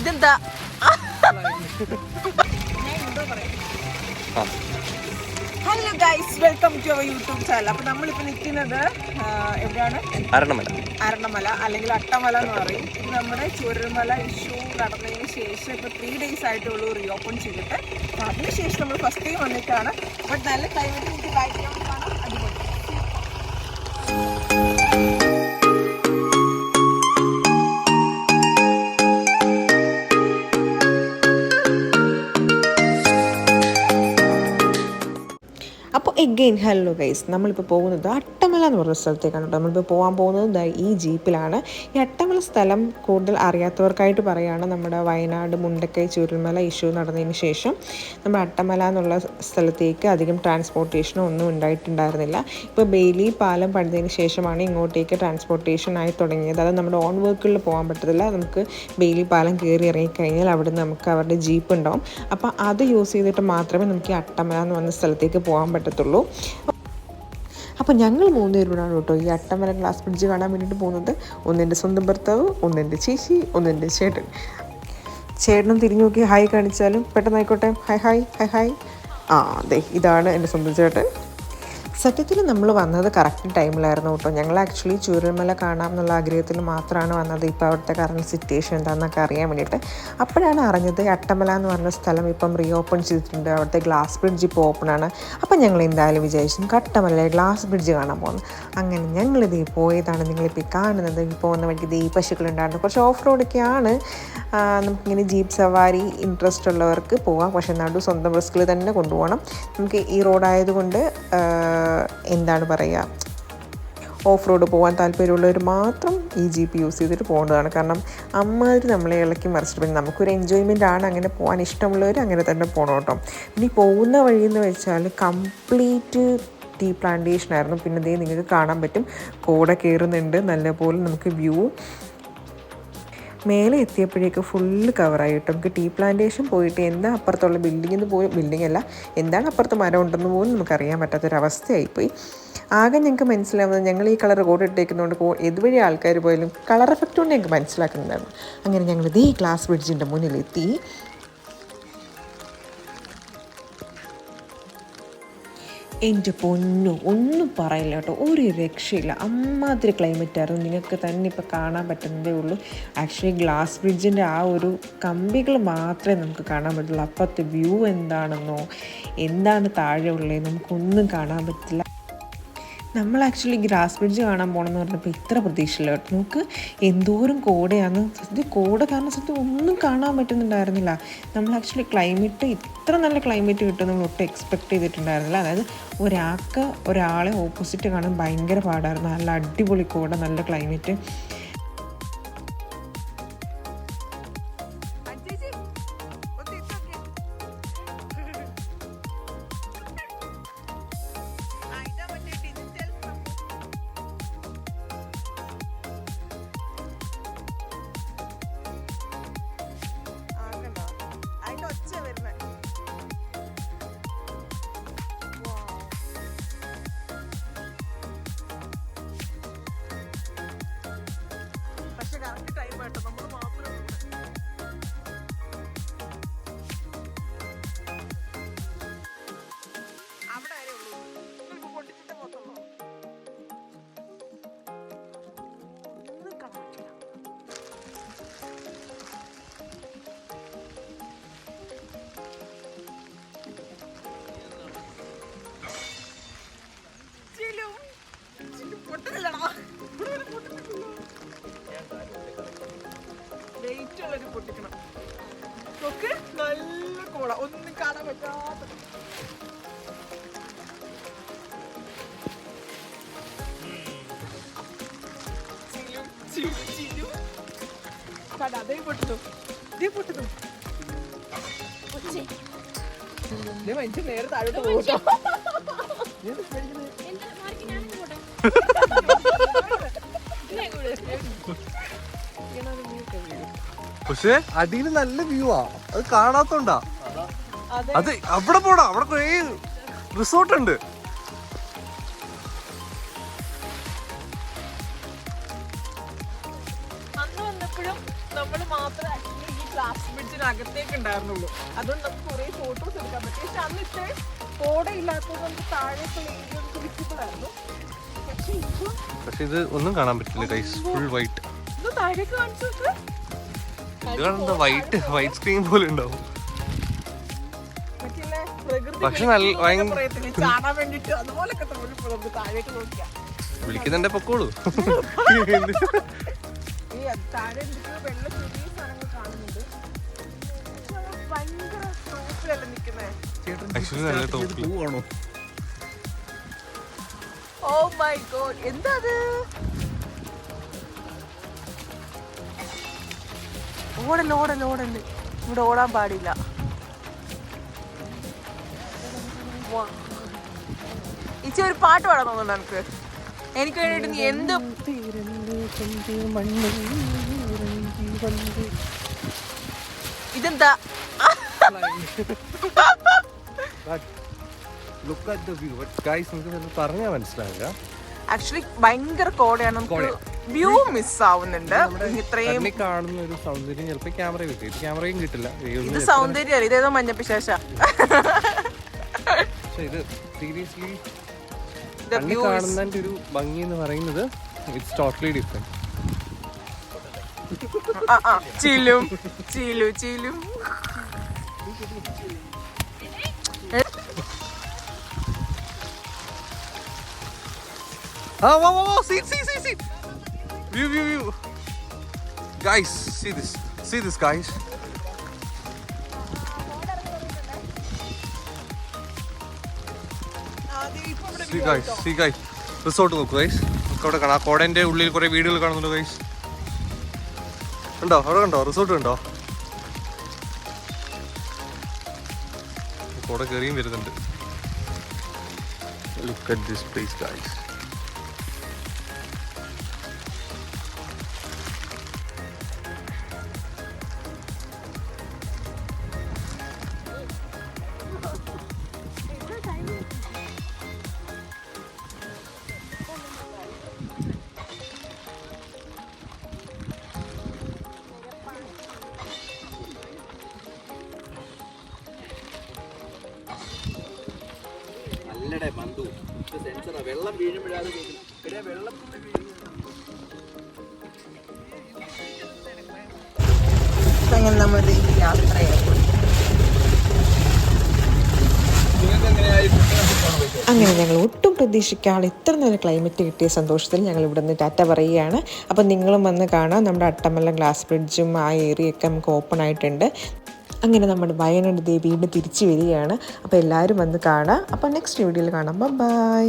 ഇതെന്താ? Hello guys welcome to our YouTube channel അപ്പൊ നമ്മളിപ്പോ നിൽക്കുന്നത് എവിടെയാണ്? അരണമല. അരണമല അല്ലെങ്കിൽ അട്ടമല എന്ന് പറയും. ഇത് നമ്മുടെ ചുരമല ഇഷ്യൂ നടന്നതിന് ശേഷം ഇപ്പൊ ത്രീ ഡേയ്സ് ആയിട്ടുള്ളൂ റീ ഓപ്പൺ ചെയ്തിട്ട് അതിനുശേഷം നമ്മൾ ഫസ്റ്റ് ടൈം വന്നിട്ടാണ്. ബട്ട് നല്ല ക്ലൈമറ്റ് എനിക്ക് thank you again hello guys നമ്മളിപ്പോൾ പോകുന്നത് അട്ടമല എന്ന് പറഞ്ഞ സ്ഥലത്തേക്കാണ് കേട്ടോ. നമ്മളിപ്പോൾ പോകാൻ പോകുന്നത് ഈ ജീപ്പിലാണ്. ഈ അട്ടമല സ്ഥലം കൂടുതൽ അറിയാത്തവർക്കായിട്ട് പറയുകയാണ് നമ്മുടെ വയനാട് മുണ്ടക്കൈ ചുരുൾമല ഇഷ്യൂ നടന്നതിന് ശേഷം നമ്മുടെ അട്ടമല എന്നുള്ള സ്ഥലത്തേക്ക് അധികം ട്രാൻസ്പോർട്ടേഷനോ ഒന്നും ഉണ്ടായിട്ടുണ്ടായിരുന്നില്ല. ഇപ്പോൾ ബെയിലി പാലം പണിതതിന് ശേഷമാണ് ഇങ്ങോട്ടേക്ക് ട്രാൻസ്പോർട്ടേഷൻ ആയി തുടങ്ങിയത്. അത് നമ്മുടെ ഓൺ വർക്കുകളിൽ പോകാൻ പറ്റത്തില്ല. നമുക്ക് ബെയിലി പാലം കയറി ഇറങ്ങിക്കഴിഞ്ഞാൽ അവിടെ നമുക്ക് അവരുടെ ജീപ്പ് ഉണ്ടാവും. അപ്പോൾ അത് യൂസ് ചെയ്തിട്ട് മാത്രമേ നമുക്ക് ഈ അട്ടമല എന്ന് പറഞ്ഞ സ്ഥലത്തേക്ക് പോകാൻ പറ്റത്തുള്ളൂ. അപ്പോൾ ഞങ്ങൾ മൂന്ന് മൂന്നുപേരോടാണ് കേട്ടോ ഈ അട്ടമല ഗ്ലാസ് ബ്രിഡ്ജ് കാണാൻ വേണ്ടിയിട്ട് പോകുന്നത്. ഒന്നെന്റെ സ്വന്തം ഭർത്താവ് ഒന്നെന്റെ ചേച്ചി ഒന്നെന്റെ ചേട്ടൻ. ചേട്ടനും തിരിഞ്ഞു നോക്കി ഹായ് കാണിച്ചാലും പെട്ടെന്ന് ആയിക്കോട്ടെ ഹായ് ഹായ് ഹായ് ഹായ്. ആ അതെ ഇതാണ് എന്റെ സ്വന്തം ചേട്ടൻ. സത്യത്തിൽ നമ്മൾ വന്നത് കറക്റ്റ് ടൈമിലായിരുന്നു കേട്ടോ. ഞങ്ങൾ ആക്ച്വലി ചൂരൽമല കാണാം എന്നുള്ള ആഗ്രഹത്തിൽ മാത്രമാണ് വന്നത്. ഇപ്പോൾ അവിടുത്തെ കറണ്ട് സിറ്റുവേഷൻ എന്താണെന്നൊക്കെ അറിയാൻ വേണ്ടിയിട്ട്. അപ്പോഴാണ് അറിഞ്ഞത് അട്ടമല എന്ന് പറഞ്ഞ സ്ഥലം ഇപ്പം റീ ഓപ്പൺ ചെയ്തിട്ടുണ്ട്. അവിടുത്തെ ഗ്ലാസ് ബ്രിഡ്ജ് ഇപ്പോൾ ആണ്. അപ്പം ഞങ്ങൾ എന്തായാലും വിചാരിച്ചു കട്ടമല ഗ്ലാസ് ബ്രിഡ്ജ് കാണാൻ പോകുന്നു അങ്ങനെ ഞങ്ങളിത് പോയതാണ് നിങ്ങളിപ്പോൾ കാണുന്നത്. ഈ പോകുന്ന വഴിക്ക് ദീ പശുക്കളുണ്ടായിരുന്നു. കുറച്ച് ഓഫ് റോഡൊക്കെയാണ് നമുക്കിങ്ങനെ ജീപ്പ് സവാരി ഇൻട്രസ്റ്റ് ഉള്ളവർക്ക് പോകാം പക്ഷേ നടു സ്വന്തം റിസ്കിൽ തന്നെ കൊണ്ടുപോകണം. നമുക്ക് ഈ റോഡായതുകൊണ്ട് എന്താണ് പറയുക ഓഫ് റോഡ് പോകാൻ താല്പര്യമുള്ളവർ മാത്രം ഈ ജീപ്പ് യൂസ് ചെയ്തിട്ട് പോകേണ്ടതാണ് കാരണം അമ്മാതിരി നമ്മളെ ഇളക്കി മറിച്ചിട്ട് പിന്നെ നമുക്കൊരു എൻജോയ്മെന്റ് ആണ് അങ്ങനെ പോകാൻ ഇഷ്ടമുള്ളവർ അങ്ങനെ തന്നെ പോകണം കേട്ടോ. ഇനി പോകുന്ന വഴി എന്ന് വെച്ചാൽ കംപ്ലീറ്റ് ടീ പ്ലാന്റേഷൻ ആയിരുന്നു. പിന്നെ ദേ നിങ്ങൾക്ക് കാണാൻ പറ്റും. കോട കയറുന്നുണ്ട്. നല്ലപോലെ നമുക്ക് വ്യൂ മേലെ എത്തിയപ്പോഴേക്ക് ഫുള്ള് കവറായി കിട്ടും. നമുക്ക് ടീ പ്ലാന്റേഷൻ പോയിട്ട് എന്താ അപ്പുറത്തുള്ള ബിൽഡിങ്ങിൽ നിന്ന് പോയി ബിൽഡിംഗ് അല്ല എന്താണ് അപ്പുറത്ത് മരം ഉണ്ടെന്ന് പോലും നമുക്കറിയാൻ പറ്റാത്തൊരവസ്ഥയായിപ്പോയി. ആകെ ഞങ്ങൾക്ക് മനസ്സിലാവുന്നത് ഞങ്ങൾ ഈ കളർ കോഡ് ഇട്ടേക്കുന്നതുകൊണ്ട് ഇതുവഴി ആൾക്കാർ പോയാലും കളർ എഫക്റ്റ് കൊണ്ട് ഞങ്ങൾക്ക് മനസ്സിലാക്കുന്നുണ്ടായിരുന്നു. അങ്ങനെ ഞങ്ങൾ ഈ ഗ്ലാസ് ബ്രിഡ്ജിന്റെ മുന്നിലെത്തി. എന്റെ പൊന്നു ഒന്നും പറയില്ല കേട്ടോ. ഒരു രക്ഷയില്ല. അമ്മാതിരി ക്ലൈമറ്റ് ആയിരുന്നു. നിങ്ങൾക്ക് തന്നെ ഇപ്പോൾ കാണാൻ പറ്റുന്നതേ ഉള്ളൂ. ആക്ച്വലി ഗ്ലാസ് ബ്രിഡ്ജിന്റെ ആ ഒരു കമ്പികൾ മാത്രമേ നമുക്ക് കാണാൻ പറ്റുള്ളൂ. അപ്പുറത്തെ വ്യൂ എന്താണെന്നോ എന്താണ് താഴെ ഉള്ളത് നമുക്കൊന്നും കാണാൻ പറ്റില്ല. നമ്മൾ ആക്ച്വലി ഗ്രാസ് ബ്രിഡ്ജ് കാണാൻ പോകണമെന്ന് പറഞ്ഞപ്പോൾ ഇത്ര പ്രതീക്ഷയില്ല കേട്ടോ. നമുക്ക് എന്തോരം കോടയാണ് സത്യം കോട കാരണം സത്യം ഒന്നും കാണാൻ പറ്റുന്നുണ്ടായിരുന്നില്ല. നമ്മൾ ആക്ച്വലി ക്ലൈമറ്റ് ഇത്ര നല്ല ക്ലൈമറ്റ് കിട്ടും നമ്മൾ ഒട്ടും എക്സ്പെക്ട് ചെയ്തിട്ടുണ്ടായിരുന്നില്ല. അതായത് ഒരാൾക്ക് ഒരാളെ ഓപ്പോസിറ്റ് കാണാൻ ഭയങ്കര പാടായിരുന്നു. നല്ല അടിപൊളി കോട നല്ല ക്ലൈമറ്റ് കാണാൻ പറ്റാത്ത. കണ്ട, അതേ നേരെ താഴോട്ട് പക്ഷേ അടിയിൽ നല്ല വ്യൂ ആ അത് കാണാത്തോണ്ടാ അത്. അവിടെ പോടാ അവിടെ കുറേ റിസോർട്ട് ഉണ്ട്. അകത്തേക്ക് കുറേ ഫോട്ടോസ് എടുക്കാൻ പക്ഷെ പക്ഷെ ഇത് ഒന്നും കാണാൻ പറ്റില്ല ഫുൾ വൈറ്റ് ഇത് വൈറ്റ് വൈറ്റ് സ്ക്രീൻ പോലെ ഉണ്ടാവും. താഴേക്ക് നോക്കിയാ. വിളിക്കുന്നുണ്ടെ പൊക്കോളൂ. പക്ഷെ ആക്ച്വലി നല്ല ഓ മൈ ഗോഡ്. എന്താ ഇവിടെ ഓടാൻ പാടില്ല. ഇച്ചി ഒരു പാട്ട് പാടാൻ തോന്നുന്നുണ്ട് എനിക്ക് എനിക്ക് വേണ്ടിട്ട് നീ എന്ത് ഇതെന്താ? പറഞ്ഞാൽ മനസ്സിലാവില്ല ആക്ച്വലി ഭയങ്കര കോടയാണ്. നമുക്ക് വ്യൂ മിസ് ആവുന്നുണ്ട്. ഇത്രയും കാണുന്ന ഒരു സൗന്ദര്യം ചിലപ്പോൾ ക്യാമറ കിട്ടും. ക്യാമറയും കിട്ടില്ല. ഇത് സൗന്ദര്യമല്ല ഇതേതോ മഞ്ഞപ്പിശേഷ പക്ഷെ ഇത് സീരിയസ്ലി The കണ്ണിൽ കാണുന്നതിന്റെ ഒരു ഭംഗി എന്ന് പറയുന്നത് ഇറ്റ്സ് ടോട്ടലി ഡിഫറെന്റ് ആ, ആ, ചിലും ചിലു ചിലും Ah, wow, wow, wow, see, see, see, see. View, view, view. Guys, see this. See this, guys. See guys. Resort നോക്കൂ ഗൈസ് നമുക്ക് അവിടെ കാണാം. കോടേന്റെ ഉള്ളിൽ കുറേ വീടുകൾ കാണുന്നുണ്ട് ഗൈസ് ഉണ്ടോ അവിടെ കണ്ടോ? റിസോർട്ട് കണ്ടോ? കോട കയറിയും വരുന്നുണ്ട്. Look at this place guys ഇവിടെ വെള്ളം അങ്ങനെ അങ്ങനെ ഞങ്ങൾ ഒട്ടും പ്രതീക്ഷിക്കാതെ ഇത്ര നല്ല ക്ലൈമറ്റ് കിട്ടിയ സന്തോഷത്തിൽ ഞങ്ങൾ ഇവിടെ നിന്ന് ടാറ്റ പറയുകയാണ്. അപ്പം നിങ്ങളും വന്ന് കാണാം. നമ്മുടെ അട്ടമല്ല ഗ്ലാസ് ബ്രിഡ്ജും ആ ഏരിയയൊക്കെ നമുക്ക് ഓപ്പൺ ആയിട്ടുണ്ട്. അങ്ങനെ നമ്മുടെ വയനാട് ദേവി വീണ്ടും തിരിച്ചു വരികയാണ്. അപ്പോൾ എല്ലാവരും വന്ന് കാണാം. അപ്പോൾ നെക്സ്റ്റ് വീഡിയോയിൽ കാണാം. ബൈ